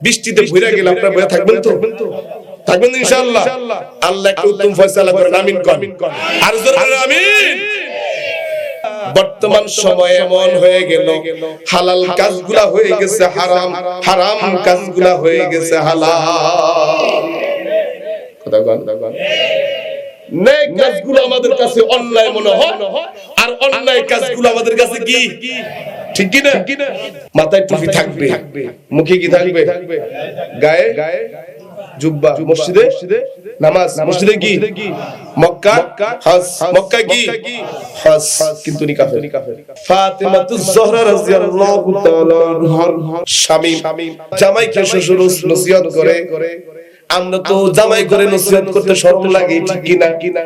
বৃষ্টিতে ভুইরা গেলে আপনারা বয়ে থাকবেন তো? থাকবেন ইনশাআল্লাহ? আল্লাহ একটা উত্তম ফয়সালা করেন আমিন কন আর জোরে আমিন। বর্তমান সময় এমন হয়ে গেল হালাল কাজগুলা হয়ে গেছে হারাম হারাম কাজগুলা হয়ে গেছে হালাল। কথা কথা নেক কাজগুলো আমাদের কাছে অন্যায় মনে হয় আর অন্যায় কাজগুলো আমাদের কাছে কি? ঠিক কি না? মাথায় টুপি থাকবে মুখে কি থাকবে? গায়ে গায়ে জুব্বা মসজিদে? নামাজ মসজিদে কি? মক্কা? হজ মক্কা কি? হজ কিন্তু নি কাফের ফাতিমাতুজ জোহরা রাদিয়াল্লাহু তাআলা স্বামী জামাইকে শ্বশুর নসিহত করে। আমরা তো জামাই করে নসিহত করতে শরম লাগে ঠিক কিনা? কিনা?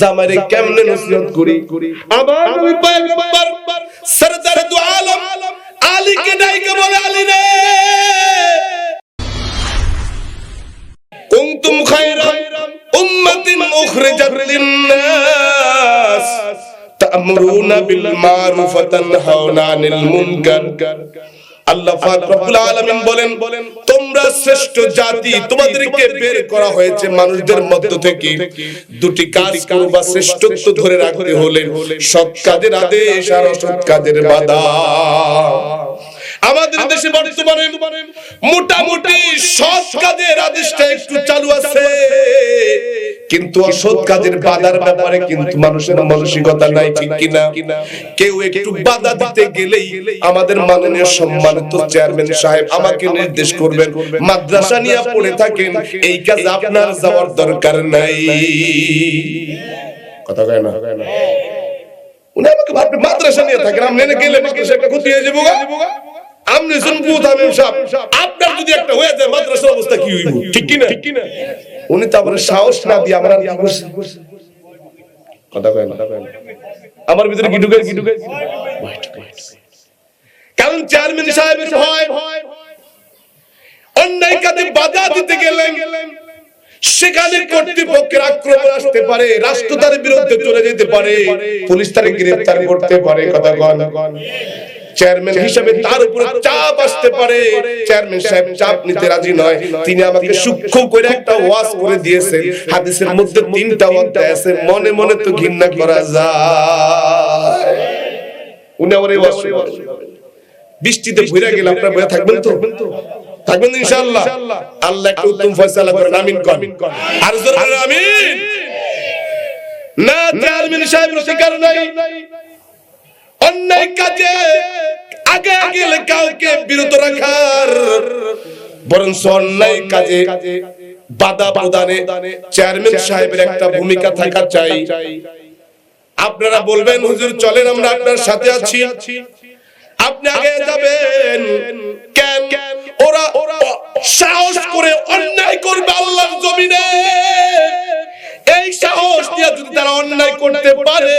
জামাইরে কেমনে নসিহত করি? আমার নবী পয়গম্বর সরদার দু আলম আলী কে ডাইকে বলে আলী রে! কুনতুম খায়রা উম্মাতিন উখরিজাত লিন-নাস তা'মুরুনা বিল মারুফ ওয়া তানহাউনা আনিল মুনকার। আল্লাহ রব্বুল আলামিন বলেন, তোমরা শ্রেষ্ঠ জাতি, তোমাদেরকে বের করা হয়েছে মানুষদের মধ্য থেকে। দুটি কাজ করবা শ্রেষ্ঠত্ব ধরে রাখতে হলে সৎ কাজের আদেশ আর অসৎ কাজের বাধা। আমাদের দেশে বর্তমানে মোটামুটি সৎ কাজের আদেশটা একটু চালু আছে। কিন্তু অসৎ কাজের বাধার ব্যাপারে কিন্তু মানুষের মানসিকতা নাই ঠিক কিনা? কেউ একটু বাধা দিতে গেলেই আমাদের মাননীয় সম্মানিত চেয়ারম্যান সাহেব আমাকে নির্দেশ করবেন মাদ্রাসা নিয়ে পড়ে থাকেন এই কাজ আপনার যাওয়ার দরকার নাই। কথা কয় না? উনি আমাকে ভাববে মাদ্রাসা নিয়ে থাকেন আপনি এনে গেলে মাদ্রাসা একটা ক্ষতি হয়ে যাব। আপনি শুনব তামিম সাহেব। আপনার যদি একটা হয়ে যায় মাদ্রাসার অবস্থা কি হইব? ঠিক কি না ঠিক কি না উনি তারপরে সাহস না দিয়ে আমার কথা কয় না। আমার ভিতরে কি ঢুকে কি ঢুকে কারণ চেয়ারম্যান সাহেব হয়। অন্যায় কাজে বাধা দিতে গেলেন সেখানে কর্তৃপক্ষের আক্রমণ আসতে পারে রাষ্ট্র তার বিরুদ্ধে চলে যেতে পারে পুলিশ তারে গ্রেফতার করতে পারে কথা কন চেয়ারম্যান হিসেবে তার উপরে চাপ আসতে পারে। চেয়ারম্যান সাহেব চাপ নিতে রাজি নয়। তিনি আমাকে সূক্ষ্ম করে একটা ওয়াজ করে দিয়েছেন। হাদিসের মধ্যে তিনটা অধ্যায় আছে। মনে মনে তো ঘৃণা করা যায়। উনি আমার এই ওয়াজ। বৃষ্টিতে ভুইরা গেলে আপনারা বয়ে থাকবেন তো? থাকবেন ইনশাআল্লাহ। আল্লাহ একটা উত্তম ফয়সালা করেন আমিন কন আর জোরে আমিন। না চেয়ারম্যান সাহেব শিকার নাই। অন্যায় কাজে আগে আগে কাউকে বিরত রাখার। বরং অন্যায় কাজে বাধা প্রদানে চেয়ারম্যান সাহেবের একটা ভূমিকা থাকা চাই। আপনারা বলবেন, হুজুর, চলেন আমরা আপনার সাথে আছি। আপনি আগে যাবেন। কেন? ওরা ওরা সাহস করে অন্যায় করবে আল্লাহর জমিনে। এই সাহস দিয়ে যদি তারা অন্যায় করতে পারে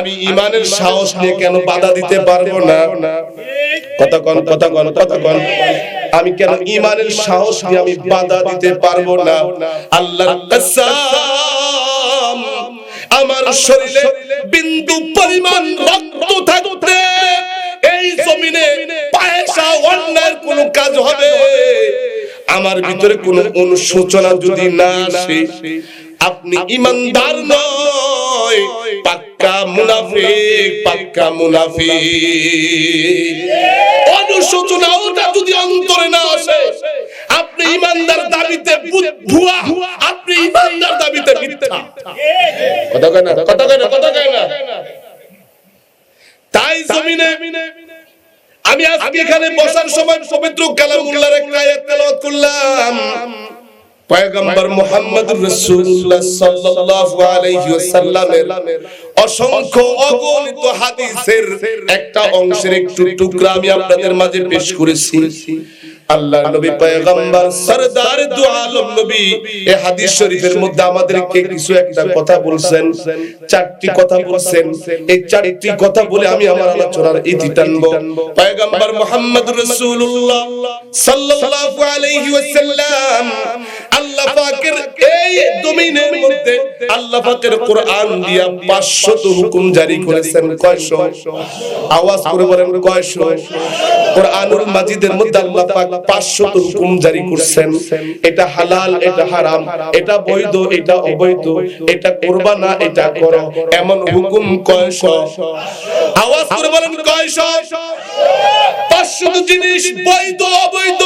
আমি ইমানের সাহস নিয়ে কেন বাধা দিতে পারব না? কন, কথা কন আমি কেন ইমানের সাহস নিয়ে আমি বাধা দিতে পারব না? আল্লাহর কসম, আমার শরীরে বিন্দু পরিমাণ রক্ত থাকতে এই জমিনে পয়সা অন্যায়ের কোন কাজ হবে? আমার ভিতরে কোন অনুশোচনা যদি না আসে, আপনি ইমানদার নয়। পাক্কা মুনাফিক পাক্কা মুনাফিক। অনুশোচনাটা যদি অন্তরে না আসে আপনি ইমানদার দাবিতে ভুয়া আপনি ইমানদার দাবিতে মিথ্যা। কথা কয় না কথা কয় না কথা কয় না। তাই জমিনে আমি আজকে এখানে বসার সময় পবিত্র কালামুল্লাহর একটা আয়াত তেলাওয়াত করলাম। পয়গম্বর মোহাম্মদ রাসূলুল্লাহ অসংখ্য অগণিত হাদিসের একটা অংশের একটু টুকরা আমি আপনাদের মাঝে পেশ করেছি। আল্লাহ নবী পয়গম্বর সরদার দু আলম নবী এই হাদিস শরীফের মধ্যে আমাদেরকে কিছু একটা কথা বলছেন চারটি কথা বলছেন এই চারটি কথা বলে আমি আমার আলোচনার ইতি টানবো। পয়গম্বর মুহাম্মদ রাসূলুল্লাহ সাল্লাল্লাহু আলাইহি ওয়াসাল্লাম আল্লাহ পাকের এই জমিনের মধ্যে আল্লাহ পাকের কোরআন দিয়া 500 তো হুকুম জারি করেছেন কয়শো? আওয়াজ করে বলেন কয়শো? কোরআনুল মাজিদের মধ্যে আল্লাহ পাক 500 হুকুম জারি করছেন। এটা হালাল, এটা হারাম, এটা বৈধ, এটা অবৈধ, এটা করবা না, এটা এমন হুকুম কয়শো? আওয়াজ করে বলেন কয়শো? পাঁচশো জিনিস বৈধ, অবৈধ,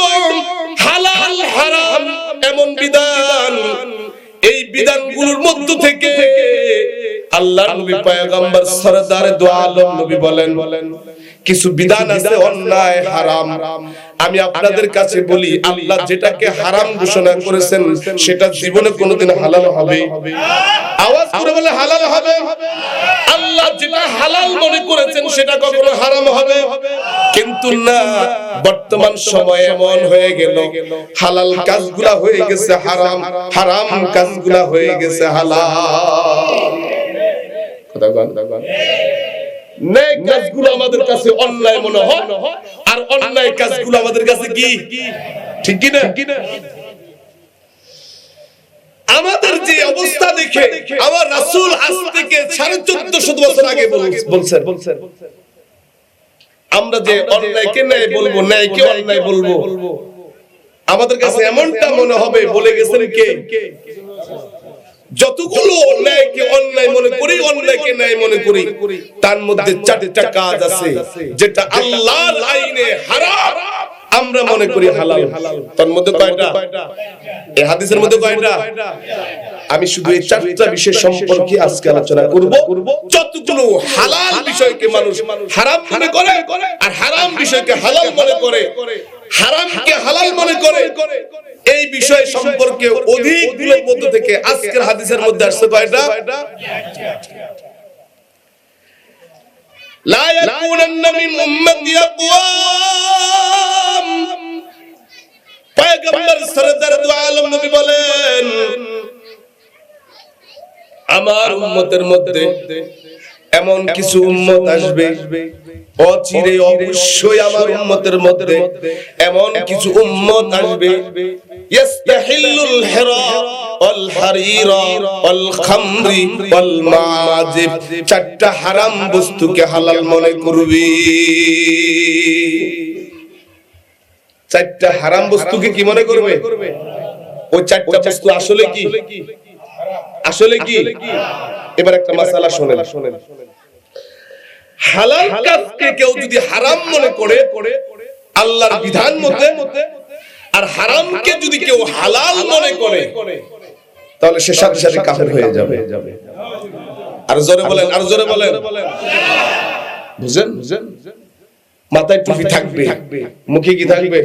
হালাল, হারাম, এমন বিধান। এই বিধানগুলোর মধ্য থেকে আল্লাহ নবী পয়গম্বর সরদার নবী বলেন, কিছু বিধান আছে অন্যায়, হারাম। আমি আপনাদের কাছে বলি আল্লাহ যেটাকে হারাম ঘোষণা করেছেন সেটা জীবনে কোনোদিন হালাল হবে। আওয়াজ করে বলে হালাল হবে? আল্লাহ যেটা হালাল মনে করেছেন সেটা কখনো হারাম হবে। কিন্তু না বর্তমান সময় এমন হয়ে গেল হালাল কাজগুলা হয়ে গেছে হারাম হারাম কাজগুলা হয়ে গেছে হালাল। কথা কথা কাজগুলো আমাদের কাছে অন্যায় মনে হয়। আর অন্যায় কাজগুলো আমাদের কাছে কি? ঠিক কি না আমাদের যে অবস্থা দেখে আমার রাসূল আজ থেকে সাড়ে চোদ্দশো বছর আগে বল- বলছেন। আমরা যে অন্যায়কে ন্যায় বলব ন্যায়কে অন্যায় বলব। আমাদের কাছে এমনটা মনে হবে বলে গেছেন কে? যতগুলো অন্যায়কে অন্যায় মনে করি অন্যায়কে ন্যায় মনে করি তার মধ্যে চারটা কাজ আছে যেটা আল্লাহ লাইনে হারাম। আমরা মনে করি হালাল তার মধ্যে কয়টা এই হাদিসের মধ্যে কয়টা আমি শুধু এই চারটা বিষয় সম্পর্কে আজকে আলোচনা করব যতগুলো হালাল বিষয়কে মানুষ হারাম মনে করে আর হারাম বিষয়কে হালাল মনে করে হারামকে হালাল মনে করে এই বিষয় সম্পর্কে অধিকগুলোর মধ্যে থেকে আজকের হাদিসের মধ্যে আসছে কয়টা لا يكونن من أمتي أقوام আলম নবী বলেন, আমার উম্মতের মধ্যে এমন কিছু উম্মত আসবে, অচিরে অবশ্যই আমার উম্মতের মধ্যে এমন কিছু উম্মত আসবে ইস্তাহিল্লুল হিরা ওয়াল হারিরা ওয়াল খামরি ওয়াল মাজিব, চারটা হারাম বস্তুকে হালাল মনে করবি। চারটা হারাম বস্তুকে কি মনে করবে? ওই চারটা বস্তু আসলে কি? আসলে কি? এবার একটা মাসালা শোনেন। শোনেন। হালাল কাজকে কেউ যদি হারাম মনে করে আল্লাহর বিধান মতে আর হারামকে যদি কেউ হালাল মনে করে তাহলে সে সাথে সাথে কাফের হয়ে যাবে। আর জোরে বলেন আর জোরে বলেন। বুঝেন? বুঝেন? মাথায় টুপি থাকবে। মুখে কি থাকবে?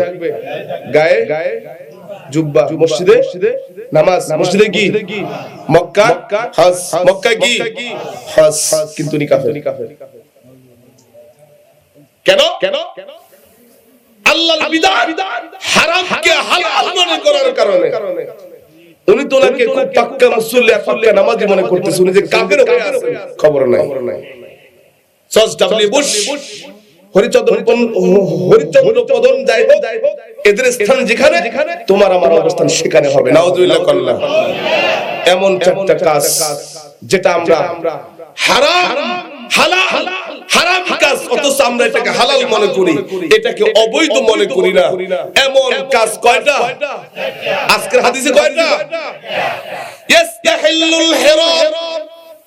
গায়ে? গায়ে? জুব্বা মসজিদে নামাজ মসজিদে কি মক্কা হজ মক্কা কি হজ কিন্তু নি কাফের কেন? কেন? আল্লাহর বিধান হারামকে হালাল মনে করার কারণে। উনি তো ওনাকে খুব পাক্কা মুসল্লি পাক্কা নামাজি মনে করতেছে। উনি যে কাফের হয়ে আছে খবর নাই। George W Bush Harichandra Harichandra পদন যাই হোক এদের স্থান যেখানে তোমার আমার অবস্থান সেখানে হবে। নাউজুবিল্লাহ কল্লা। এমন চারটা কাজ যেটা আমরা হারাম হালাল হারাম কাজ অথচ আমরা এটাকে হালাল মনে করি। এটাকে অবৈধ মনে করি না। এমন কাজ কয়টা? আজকের হাদিসে কয়টা?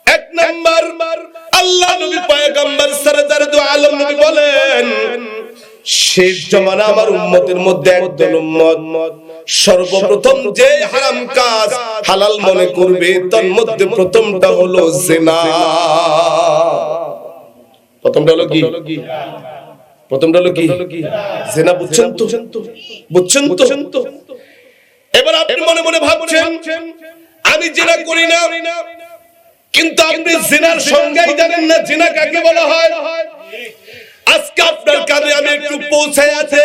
এক নাম্বার, আল্লাহ নবী পয়গম্বর সরদার দু আলম নবী বলেন, শেষ জমানা আমার উম্মতের মধ্যে একদল উম্মত, সর্বপ্রথম যে হারাম কাজ হালাল মনে করবে, তার মধ্যে প্রথমটা হলো জিনা। প্রথমটা হলো কি? প্রথমটা হলো কি? জিনা বুঝছেন তো? বুঝছেন তো? এবার আপনি মনে মনে ভাবছেন, আমি জিনা করি না। কিন্তু আপনি জিনার সংজ্ঞাই জানেন না, জিনা কাকে বলা হয়? আজকে আপনার কানে আমি একটু পৌঁছায় আছে।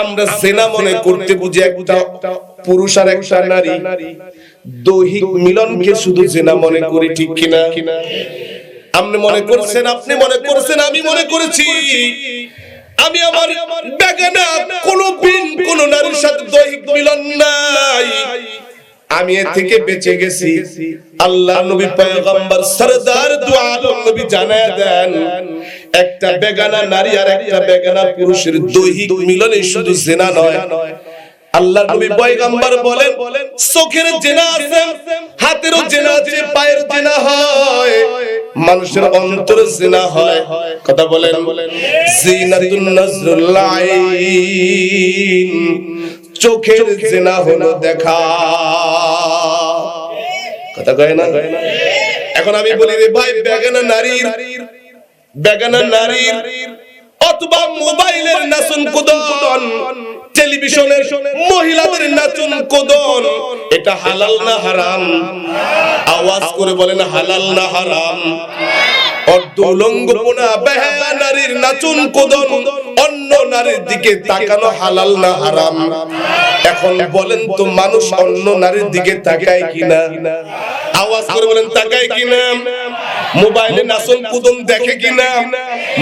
আমরা জেনা মনে করতে বুঝি একটা পুরুষ আর একটা নারী। দৈহিক মিলনকে শুধু জেনা মনে করি, ঠিক কিনা? আপনি মনে করছেন, আপনি মনে করছেন, আমি মনে করেছি। আমি আমার বেগানা কোনো দিন কোন নারীর সাথে দৈহিক মিলন নাই। আমি এ থেকে বেঁচে গেছি। আল্লাহ নবী পয়গম্বর সরদার দু আলম নবী জানায় দেন। একটা বেগানা নারী আর একটা বেগানা পুরুষের দৈহিক মিলনে শুধু জেনা নয়। আল্লাহ নবী পয়গম্বর বলেন চোখের জেনা আছে হাতেরও জেনা আছে পায়ের জেনা হয়। মানুষের অন্তরে জেনা হয়। কথা বলেন। জিনাতুন নজরুল আইন। চোখের জেনা হলো দেখা। কথা কয় না? এখন আমি বলি রে ভাই বেগানা নারীর বেগানা নারীর অথবা মোবাইলের নাচন কুদন টেলিভিশনের মহিলাদের নাচন কুদন এটা হালাল না হারাম? আওয়াজ করে বলেন হালাল না হারাম? অর্ধলঙ্গপনা বেহায়া নারীর নাচুন কোদন, অন্য নারীর দিকে তাকানো হালাল না হারাম। এখন বলেন তো মানুষ অন্য নারীর দিকে তাকায় কিনা? আওয়াজ করে বলেন, তাকায় কিনা? মোবাইলে নাচন কুদন দেখে কিনা?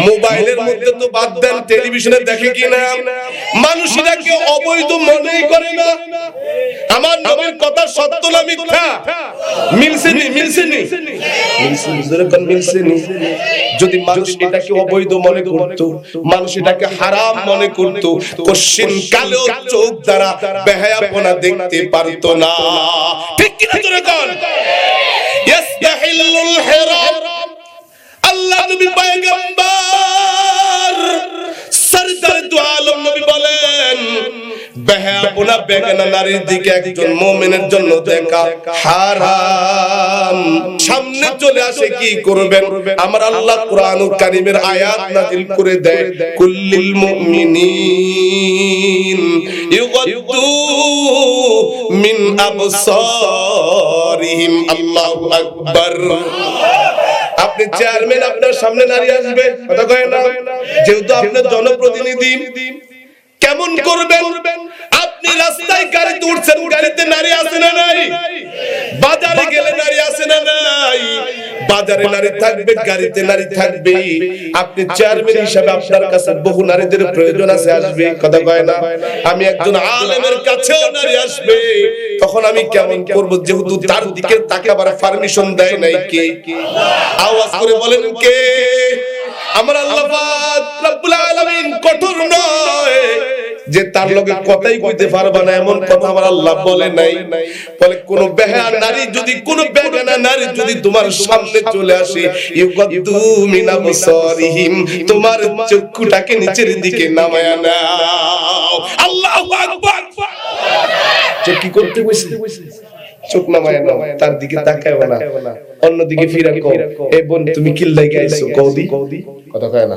মোবাইলের মধ্যে তো বাদ দেন টেলিভিশনে দেখে কিনা? মানুষ এটাকে অবৈধ মনেই করে না? আমার নবীর কথা সত্য না মিথ্যা? মিলছে নি মিলছে নি মিলছে নি, জোরে কোন মিলছে নি? যদি মানুষ এটাকে অবৈধ মনে করত মানুষ এটাকে হারাম মনে করত কোশ্চিন কালেও চোখ দ্বারা বেহায়াপনা দেখতে পারত না। ঠিক কিনা জোরে কোন? ইয়াস্তাহিল্লুল হিরাম বেহায়াপনা বেগানা নারীর দিকে একজন জন্য দেখা হারাম। সামনে চলে আসে কি করবেন? আমার আল্লাহ আয়াত নাযিল করে দেয়, কুল্লিল মুমিনিন মিন আবসারিহিম। আল্লাহু আকবার। আপনি চেয়ারম্যান, আপনার সামনে দাঁড়িয়ে আসবে। কথা কয় না? যেহেতু আপনার জনপ্রতিনিধি, কেমন করবেন? আপনি রাস্তায় গাড়িতে উঠছেন গাড়িতে নারী আছে না নাই? বাজারে গেলে নারী আছে না নাই? বাজারে নারী থাকবে, গাড়িতে নারী থাকবে। আপনি চেয়ারম্যান হিসাবে আপনার কাছে বহু নারীদের প্রয়োজন আছে, আসবে কথা কয় না? আমি একজন আলেমের কাছেও নারী আসবে। তখন আমি কেমন করব? যেহেতু তার দিকে তাকাবার পারমিশন দেয় নাই কে? আওয়াজ করে বলেন কে? আমার আল্লাহ রব্বুল আলামিন কঠোর নয়। যে তার লগে কথাই কইতে পারবা না এমন কথা আমার আল্লাহ বলে নাই। বলে কোন বেহায়া নারী যদি কোন বেগানা নারী যদি তোমার সামনে চলে আসে ইউগাদ্দু মিন আবসারিহিম তোমার চক্ষুটাকে নিচের দিকে নামায়া নাও। আল্লাহু আকবার। চোখ কি করতে বসে চোখ নামায় নাও তার দিকে তাকায় না। অন্যদিকে ফিরা কও। এ বোন তুমি কিল্লাই গাইছো কওদি কথা কয় না।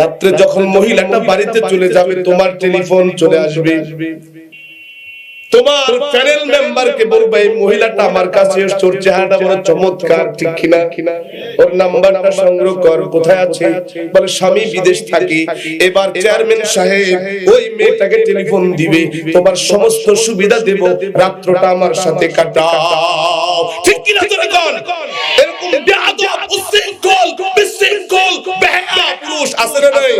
রাত্রে যখন মহিলাটা বাড়িতে চলে যাবে তোমার টেলিফোন চলে আসবে। তোমার প্যানেল মেম্বারকে বলবে এই মহিলাটা আমার কাছে এসছে ওর চেহারাটা বড় চমৎকার ঠিক কিনা? ওর নাম্বারটা সংগ্রহ কর কোথায় আছে? বলে স্বামী বিদেশ থাকে। এবার চেয়ারম্যান সাহেব ওই মেয়েটাকে টেলিফোন দিবে তোমার সমস্ত সুবিধা দেব রাত্রটা আমার সাথে কাটাও। আছে না নাই?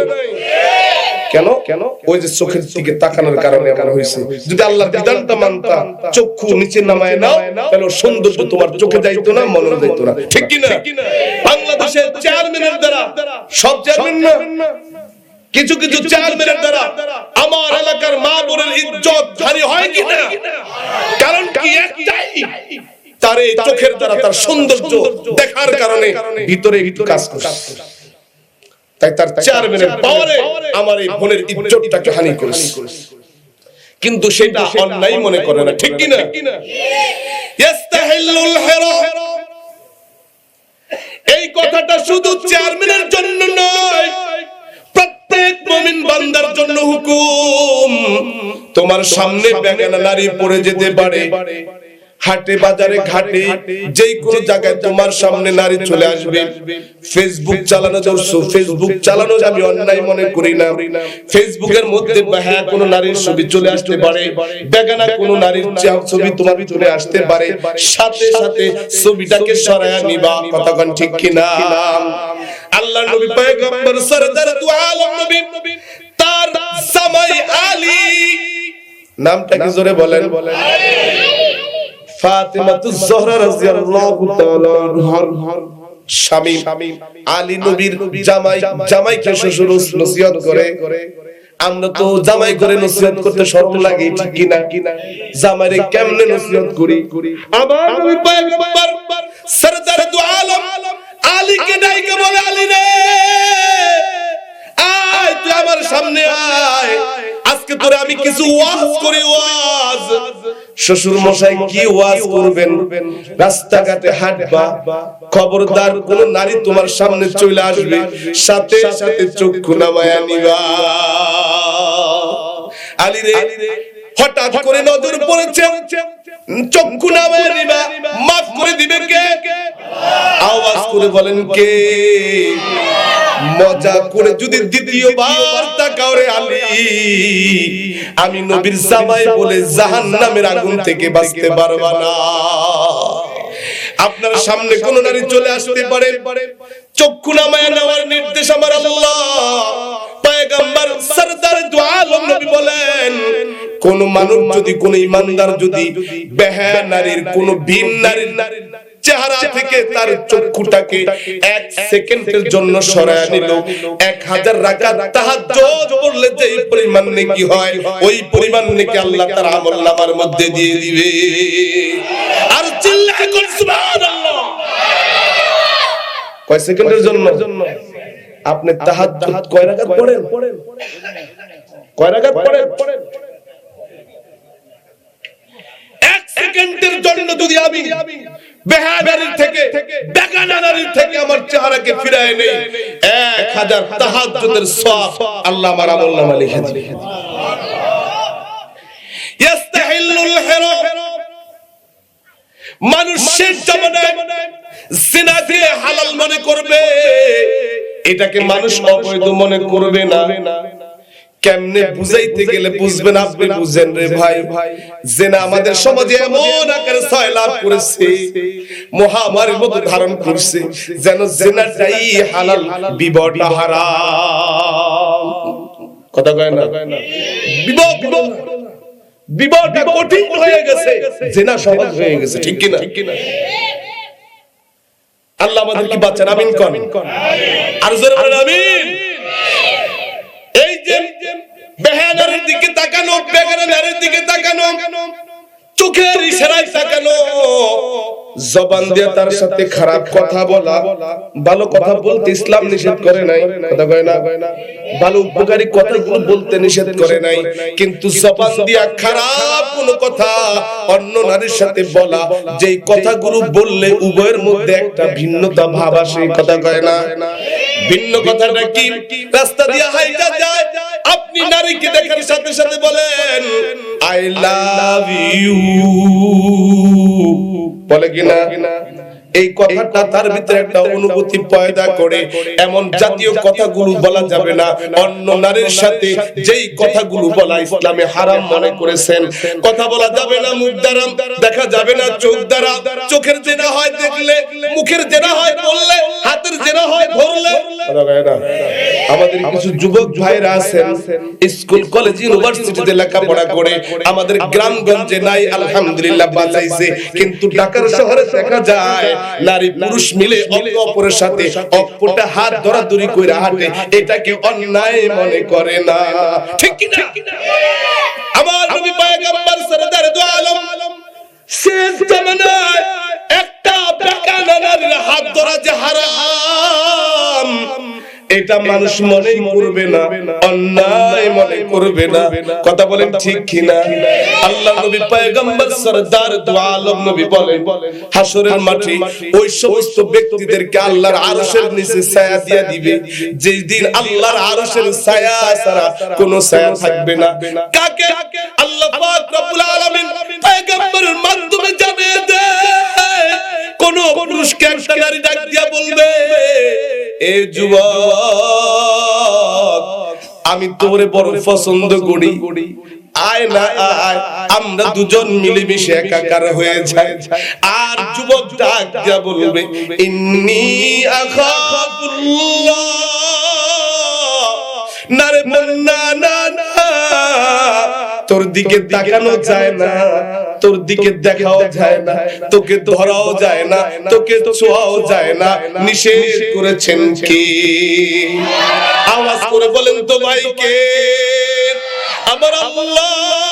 কেন? কেন? ওই যে চোখের দিকে তাকানোর কারণে এমন হয়েছে। যদি আল্লাহ বিধানটা মানতাম চক্ষু নিচে নামায় নাও তাহলে সৌন্দর্য তোমার চোখে যাইতো না মনে যাইতো না। ঠিক কি না বাংলাদেশের চেয়ারম্যানের দ্বারা সব চেয়ারম্যান না? কিছু কিছু চেয়ারম্যানের দ্বারা আমার এলাকার মা বোনের ইজ্জত হানি হয় কি না? কারণ কি? একটাই? তার এই চোখের দ্বারা তার সৌন্দর্য দেখার কারণে ভিতরে একটু কাজ করছে। তাই তার চেয়ারম্যানের পাওয়ারে আমার এই বোনের ইজ্জতটাকে হানি করেছে। কিন্তু সেটা অন্যায় মনে করে না। ঠিক কি না। ইস্তাহিল্লুল হিরা। এই কথাটা শুধু চেয়ারম্যানের জন্য নয় প্রত্যেক মুমিন বান্দার জন্য হুকুম। তোমার সামনে বেগানা নারী পড়ে যেতে পারে। হাটে, বাজারে, ঘাটে, যেই কোন জায়গায় তোমার সামনে নারী চলে আসবে। ফেসবুক চালানো ধরছো ফেসবুক চালানো আমি অন্যায় মনে করি না। ফেসবুকের মধ্যে হ্যাঁ কোন নারীর ছবি চলে আসতে পারে, বেগানা কোন নারীর ছবি তোমার চলে আসতে পারে। সাথে সাথে ছবিটাকে সরায়া নিবা কতক্ষণ ঠিক কিনা? আল্লাহ নবী, পয়গম্বর, সরদার দু আলম নবী, তার জামাই আলী। নামটা কি জোরে বলেন? রাদিয়াল্লাহু তাআলা আনহার স্বামী আলী নবীর জামাই, জামাইকে শ্বশুর নসিহত করে। আমরা তো জামাই করে নসিহত করতে শরম লাগে, ঠিক জামাইরে কেমনে নসিহত করি? আমার নবী সরদার দু আলম আলীকে ডাইকে বলে, আলী রে, আয়, তুই আমার সামনে আয়। আজকে তোরে আমি কিছু ওয়াজ করি, ওয়াজ। শ্বশুর মশাই কি ওয়াজ করবেন? রাস্তাঘাটে হাঁটবা, খবরদার কোন নারী তোমার সামনে চলে আসবে, সাথে সাথে চক্ষু নামায়া নিবা। আলী রে, হঠাৎ করে নজর পড়েছে, চক্ষু নামায়া নিবা। মাফ করে দিবে কে? আওয়াজ করে বলেন কে? মজা করে যদি দ্বিতীয়বার তাকাও রে আলী। আমি নবীর জামাই বলে জাহান্নামের আগুন থেকে বাঁচতে পারবা না। আপনার সামনে কোন নারী চলে আসতে পারে? চক্ষু নামায় নেওয়ার নির্দেশ আমার আল্লাহ। পয়গম্বর সরদার নবী বলেন, কোন মানুষ যদি, কোন ইমানদার যদি বেহা নারীর, কোন ভিন নারীর চেহারা থেকে তার চক্ষুটাকে এক সেকেন্ডের জন্য সরায় নিল, এক হাজার রাকাত তাহাজ্জুদ পড়লে যে পরিমাণ হয়, ওই পরিমাণ নেকি আল্লাহ তার আমল নামার মধ্যে দিয়ে দিবে। আর চিল্লায় কোন সুবহানাল্লাহ। কয় সেকেন্ডের জন্য? আপনি তাহাজ্জুদ কয় রাকাত পড়েন? কয় রাকাত পড়েন? এক সেকেন্ডের জন্য যদি আমি বেহানারির থেকে বেগানা থেকে আমার চেহারাকে ফিরায় নেই এক হাজার তাহাজ্জুদের সওয়াব আল্লাহ আমার লিখে হিরা মানুষের জামানায় জিনাকে হালাল মনে করবে। এটাকে মানুষ অবৈধ মনে করবে না। কেমনে বুঝাইতে গেলে বুঝবেন আপনি বুঝেন রে ভাই। ভাই। জেনা আমাদের সমাজে এমন আকারে ছয় লাভ করেছে মহামারীর মতো ধারণ করছে যেন জেনাটাই হালাল বিবাহটা হারাম। কথা কয় না? বিবাহ বিবাহটা কঠিন হয়ে গেছে। জেনা সহজ হয়ে গেছে ঠিক কিনা? ঠিক কিনা? আল্লাহ আমাদের কি বাচ্চান আমিন কন। আর জোরে বলেন আমিন। এই যে বেহানারের দিকে তাকানো বেগানারের দিকে তাকানো চোখের ইশারায় তাকানো জবান দিয়ে তার সাথে খারাপ কথা বলা, ভালো কথা বলতে ইসলাম নিষেধ করে নাই। কথা কয় না? ভালো উপকারী কথাগুলো বলতে নিষেধ করে নাই। কিন্তু জবান দিয়া খারাপ কোন কথা অন্য নারীর সাথে বলা, যেই কথাগুলো বললে উভয়ের মধ্যে একটা ভিন্নতা ভাব আসে। কথা কয় না? ভিন্ন কথাটা কি? রাস্তা দিয়ে হাইটা যায়। আপনি নারীকে দেখার সাথে সাথে বলেন, আই লাভ ইউ। বলে কিনা? এই কথাটা তার ভিতরে একটা অনুভূতি পয়দা করে। এমন জাতীয় কথাগুলো বলা যাবে না। অন্য নারীর সাথে যেই কথাগুলো বলা ইসলামে হারাম মনে করেছেন। কথা বলা যাবে না মুখ দ্বারা। দেখা যাবে না চোখ দ্বারা। চোখের জেনা হয় দেখলে মুখের জেনা হয় বললে হাতের জেনা হয় ধরলে। আমাদের কিছু যুবক ভাইরা আছেন স্কুল কলেজ ইউনিভার্সিটিতে লেখাপড়া করে। আমাদের গ্রামগঞ্জে নাই আলহামদুলিল্লাহ বাঁচাইছে। কিন্তু ঢাকার শহরে দেখা যায় নারী পুরুষ মিলে অঙ্গ অপরের সাথে অপরটা হাত ধরাধরি করে হাঁটে এটাকে অন্যায় মনে করে না। ঠিক কি না আমার নবী পয়গম্বর সরদার দু আলম শেষ জামানায় একটা বেকানা নারীর হাত ধরা যে হারাম। এটা মানুষ মনে করবে না। অন্যায় মনে করবে না। কথা বলেন ঠিক কিনা? আল্লাহ নবী পয়গম্বর সরদার দু আলম নবী বলেন। হাসরের মাঠে ওই সমস্ত ব্যক্তিদেরকে আল্লাহর আরশের নিচে ছায়া দিয়ে দিবে। যেই দিন আল্লাহর আরশের ছায়া ছাড়া কোনো ছায়া থাকবে না। কাকে? আল্লাহ পাক রব্বুল আলামিন পয়গম্বরের মাধ্যমে জানিয়ে পুরুষকে একটা নারী ডাক দিয়া বলবে, এ যুবক, আমি তোরে বড় পছন্দ করি। আয় না, আয়, আমরা দুজন মিলেমিশে একাকার হয়ে যাই। আর যুবক ডাক দিয়া বলবে, ইন্নি না রে না না, তোর দিকে তাকানো যায় না। তোর দিকে দেখাও যায় না তোকে ধরাও যায় না তোকে ছোঁয়াও যায় না নিষেধ করেছেন কি? আওয়াজ করে বলেন তো ভাই কে আমার আল্লাহ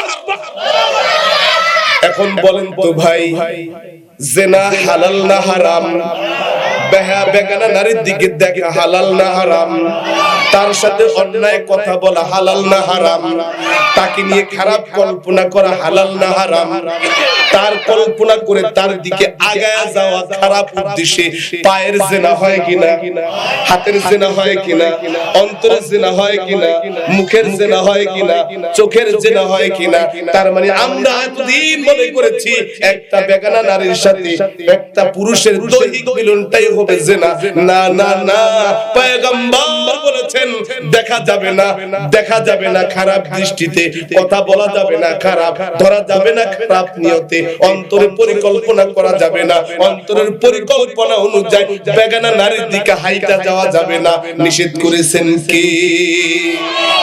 এখন বলেন তো ভাই জেনা হালাল না হারাম? বেহা বেগানা নারীর দিকে দেখা হালাল না হারাম। তার সাথে অন্যায় কথা বলা হালাল না হারাম। তাকে নিয়ে খারাপ কল্পনা করা হালাল না হারাম। তার কল্পনা করে তার দিকে আগায় যাওয়া খারাপ উদ্দেশ্যে পায়ের জেনা হয় কিনা, হাতের জেনা হয় কিনা, অন্তরের জেনা হয় কিনা, মুখের জেনা হয় কিনা, চোখের জেনা হয় কিনা, তার মানে আমরা এতদিন মনে করেছি একটা বেগানা নারীর সাথে একটা পুরুষের দৈহিক মিলনটাই হবে জেনা। না না না। পয়গম্বর বলেছেন, দেখা যাবে না, দেখা যাবে না খারাপ দৃষ্টিতে। কথা বলা যাবে না খারাপ, ধরা যাবে না খারাপ নিয়তে। অন্তরে পরিকল্পনা করা যাবে না। অন্তরের পরিকল্পনা অনুযায়ী বেগানা নারীর দিকে হাইটা যাওয়া যাবে না। নিষেধ করেছেন কি?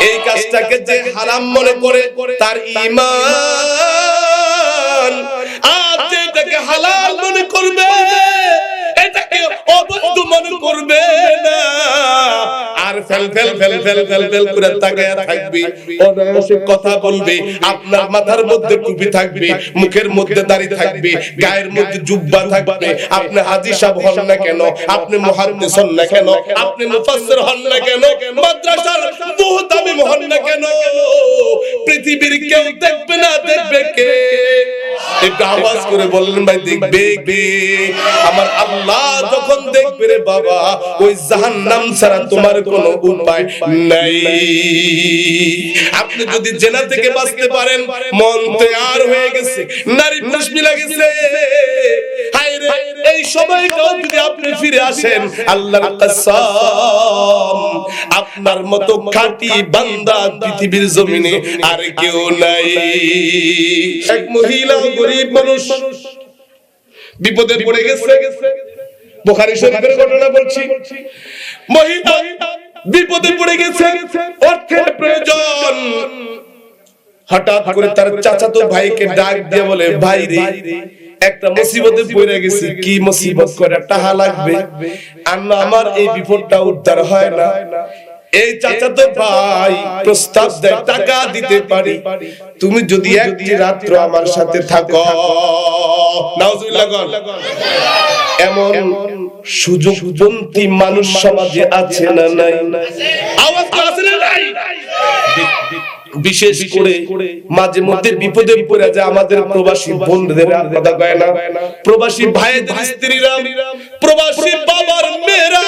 এই কাজটাকে যে হারাম মনে করে, তার ঈমান। আর যেটাকে হালাল মনে করবে অবৈধ মনে করবে না। আর fail fail fail fail fail fail করে তাকায়া থাকবে। অনায়াসে কথা বলবে, আপনার মাথার মধ্যে টুপি থাকবে, মুখের মধ্যে দাড়ি থাকবে, গায়ের মধ্যে জুব্বা থাকবে। আপনি হাজি সাহেব হন না কেন? আপনি মুহাদ্দিস হন না কেন? আপনি মুফাসসির হন না কেন? মাদ্রাসার মুহতামিম হন না কেন? পৃথিবীর কেউ দেখবে না, দেখবে কে? একটু আওয়াজ করে বললেন, ভাই, দেখবে আমার আল্লাহ যখন দেখবে রে বাবা, ওই জাহান্নাম ছাড়া তোমার কোনো উপায় নাই। আপনি যদি জেনা থেকে বাঁচতে পারেন মন তৈয়ার হয়ে গেছে। নারী পুরুষ মিলে গেছে। এই সময়টাও যদি আপনি ফিরে আসেন আল্লাহর কসম আপনার মতো খাঁটি বান্দা পৃথিবীর জমিনে আর কেউ নাই। এক মহিলা গরিব মানুষ বিপদে পড়ে গেছে। বোখারি শরীফের ঘটনা বলছি। মহিলা বিপদে পড়ে গেছে। অর্থের প্রয়োজন। হঠাৎ করে তার চাচাতো ভাইকে ডাক দিয়ে বলে, ভাই রে, একটা মুসিবতে পড়ে গেছি। কি মুসিবত করে? টাকা লাগবে। আর না আমার এই বিপদটা উদ্ধার হয় না। এই চাচাতো ভাই প্রস্তাব দেয়, টাকা দিতে পারি। তুমি যদি একটি রাত্র আমার সাথে থাকো। নাউজুবিল্লাহ। এমন সুযোগবন্তী মানুষ সমাজে আছে না নাই? আওয়াজ আছে না নাই? বিশেষ করে মাঝে মধ্যে বিপদে পড়ে যায় আমাদের প্রবাসী বোনদের কথা কয় না? প্রবাসী ভাইদের স্ত্রীরা, প্রবাসী বাবার মেয়েরা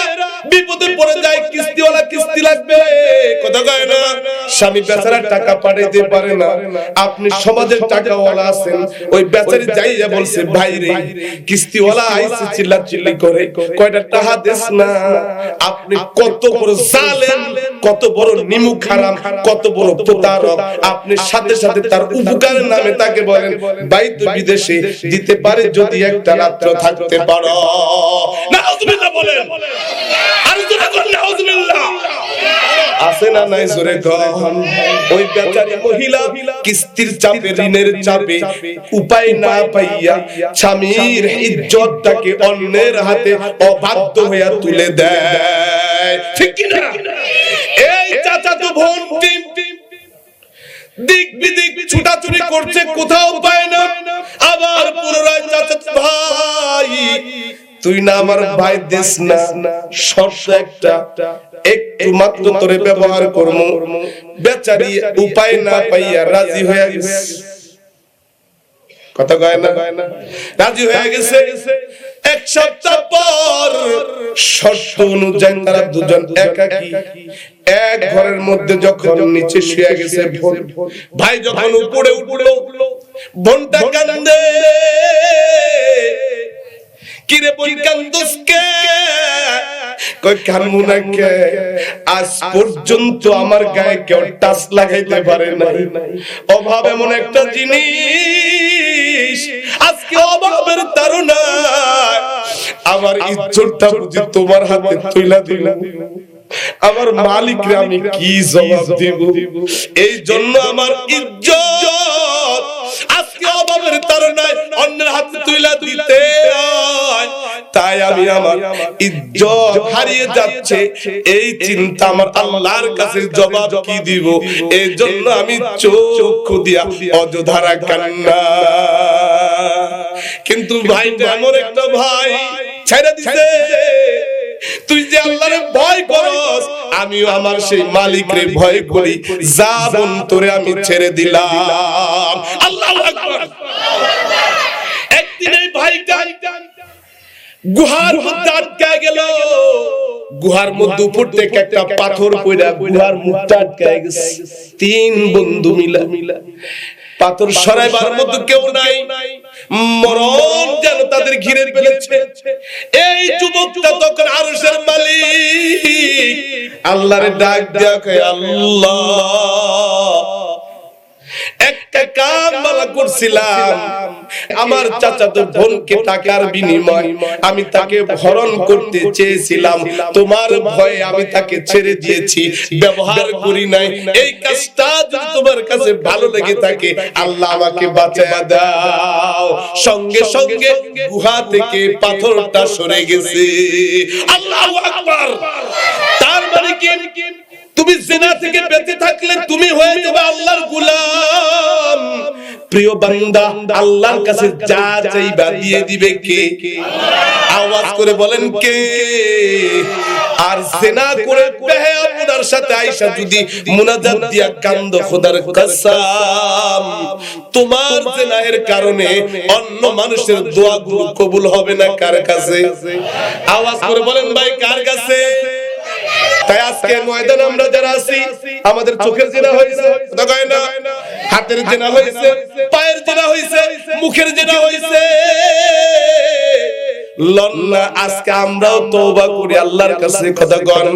পড়ে যায়, কিস্তিওয়ালা কিস্তি লাগবে। কথা কয় না? স্বামী বেচারা টাকা পাঠাইতে পারে না। আপনি সমাজের টাকাওয়ালা আছেন। ওই বেচারি যাইয়া বলছে, ভাই রে, কিস্তিওয়ালা আইছে চিল্লা চিল্লি করে। কয়টা টাকা দেস না? আপনি কত বড় জালেম। কত বড় নিমুখ হারাম কত বড় প্রতারক। আপনি সাথে সাথে তার উপকারের নামে তাকে বলেন ভাই তো বিদেশে দিতে পারে যদি একটা রাত্র থাকতে পারো। নাউজুবিল্লাহ বলেন। আরে জোরে নাউজুবিল্লাহ। আছে না নাই জোরে কন? ওই বেচারি মহিলা কিস্তির চাপে ঋণের চাপে উপায় না পাইয়া স্বামীর ইজ্জতটাকে অন্যের হাতে অবাধ্য হইয়া তুলে দেয়। ঠিক কি না এই টিম দিক বিদিক ছুটাছুটি করছে, কোথাও পায় না। আবার পুনরায় চাচা, ভাই, তুই না আমার ভাই দিস না। শর্ত একটা, একটু মাত্র তোরে ব্যবহার করব বেচারি উপায় না পাইয়া রাজি হয়ে গেছে। কথা কয় না? রাজি হয়ে গেছে। এক সপ্তাহ পর শর্ত অনুযায়ী তারা দুজন এক ঘরের মধ্যে যখন নিচে শুয়ে গেছে ভাই যখন উপরে বোনটা কান্দে। কিরে কে? কই কানমু না আজ পর্যন্ত আমার গায়ে কেউ টাচ লাগাইতে পারে নাই। অভাব এমন একটা জিনিস। অভাবের তারুণা আমার ইজ্জতটা বুঝি তোমার হাতে তুইলা দিলাম আমার মালিকরে আমি কি জবাব দেব? এই জন্য আমার ইজ্জত। আজকে অভাবের তারণায় অন্যের হাতে তুইলা দিতে তাই আমি আমার ইজ্জত হারিয়ে যাচ্ছে। এই চিন্তা আমার আল্লাহর কাছে জবাব কি দিব? এই জন্য আমি চোখ দিয়া অযোধারা কান্না কিন্তু ভাইটা এমন একটা ভাই ছেড়ে দিছে। তুই যে আল্লাহরে ভয় করস আমিও আমার সেই মালিকরে ভয় করি। যা তোরে আমি ছেড়ে দিলাম। আল্লাহু আকবার। একদিন এই ভাইটা গুহার মধ্যে আটকা গেল। গুহার মধ্যে উপর থেকে একটা পাথর পড়া গুহার মুখটা আটকা গেছে। তিন বন্ধু মিলা। মিলা। পাথর সরাইবার মতো কেউ নাই। মরণ যেন তাদের ঘিরে ফেলেছে। এই যুবকটা তখন আরশের মালিক। আল্লাহরে ডাক দেয়া আল্লাহ। একটা কাম করছিলাম। আমার চাচাতো বোনকে টাকার বিনিময় আমি তাকে ভরণ করতে চেয়েছিলাম। তোমার ভয়ে আমি তাকে ছেড়ে দিয়েছি। ব্যবহার করি নাই। এই কাজটা যদি তোমার কাছে ভালো লেগে থাকে, আল্লাহ আমাকে বাঁচায় দাও। সঙ্গে সঙ্গে গুহা থেকে পাথরটা সরে গেছে। আল্লাহু আকবার। তার মানে কি? তুমি জেনা থেকে বেঁচে থাকলে তুমি হয়ে যাবে আল্লাহর গোলাম। প্রিয় বান্দা, আল্লাহর কাছে যা চাইবা দিয়ে দিবে কে? আওয়াজ করে বলেন কে? আর জেনা করে বেহে আপনার সাথে আয়েশা যদি মুনাজাত দিয়া কান্দ খোদার কসম, তোমার জেনাহের কারণে অন্য মানুষের দোয়াগুলো কবুল হবে না কার কাছে? আওয়াজ করে বলেন ভাই, কার কাছে? তাই আজকে ময়দান আমরা যারা আছি, আমাদের চোখের জেনা হয়েছে। হাতের জেনা হয়েছে, পায়ের জেনা হয়েছে, মুখের জেনা হয়েছে। লন্না আজকে আমরাও তওবা করি, আল্লাহর কাছে কথা কন